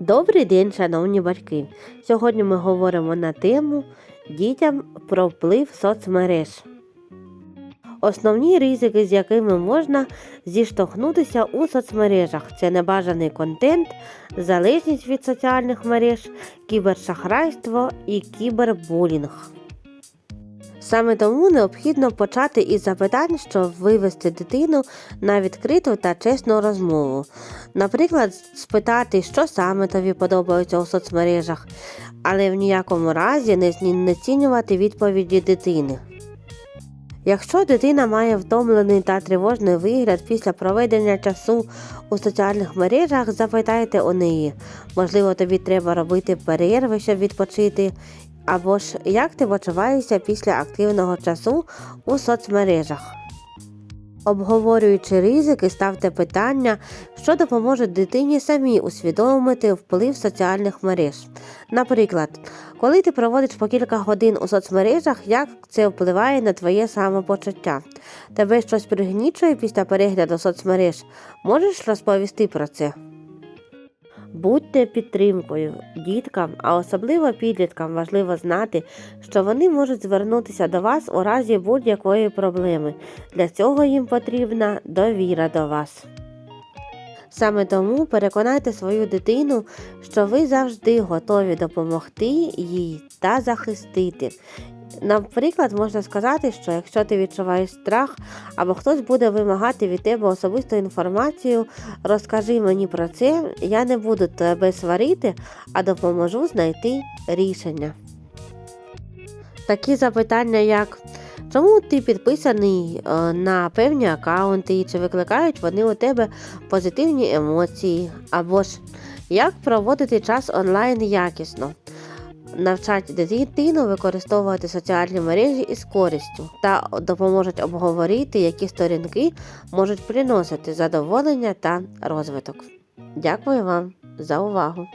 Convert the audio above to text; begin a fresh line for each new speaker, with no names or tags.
Добрий день, шановні батьки! Сьогодні ми говоримо на тему дітям про вплив соцмереж. Основні ризики, з якими можна зіштовхнутися у соцмережах, це небажаний контент, залежність від соціальних мереж, кібершахрайство і кібербулінг. Саме тому необхідно почати із запитань, щоб вивести дитину на відкриту та чесну розмову. Наприклад, спитати, що саме тобі подобається у соцмережах, але в ніякому разі не знецінювати відповіді дитини. Якщо дитина має втомлений та тривожний вигляд після проведення часу у соціальних мережах, запитайте у неї, можливо, тобі треба робити перерви, щоб відпочити, або ж як ти почуваєшся після активного часу у соцмережах. Обговорюючи ризики, ставте питання, що допоможе дитині самі усвідомити вплив соціальних мереж. Наприклад, коли ти проводиш по кілька годин у соцмережах, як це впливає на твоє самопочуття? Тебе щось пригнічує після перегляду соцмереж? Можеш розповісти про це? Будьте підтримкою діткам, а особливо підліткам важливо знати, що вони можуть звернутися до вас у разі будь-якої проблеми. Для цього їм потрібна довіра до вас. Саме тому переконайте свою дитину, що ви завжди готові допомогти їй та захистити. Наприклад, можна сказати, що якщо ти відчуваєш страх або хтось буде вимагати від тебе особисту інформацію, розкажи мені про це, я не буду тебе сварити, а допоможу знайти рішення. Такі запитання, як чому ти підписаний е, на певні аккаунти, чи викликають вони у тебе позитивні емоції, або ж як проводити час онлайн якісно. Навчать дитину використовувати соціальні мережі із користю та допоможуть обговорити, які сторінки можуть приносити задоволення та розвиток. Дякую вам за увагу!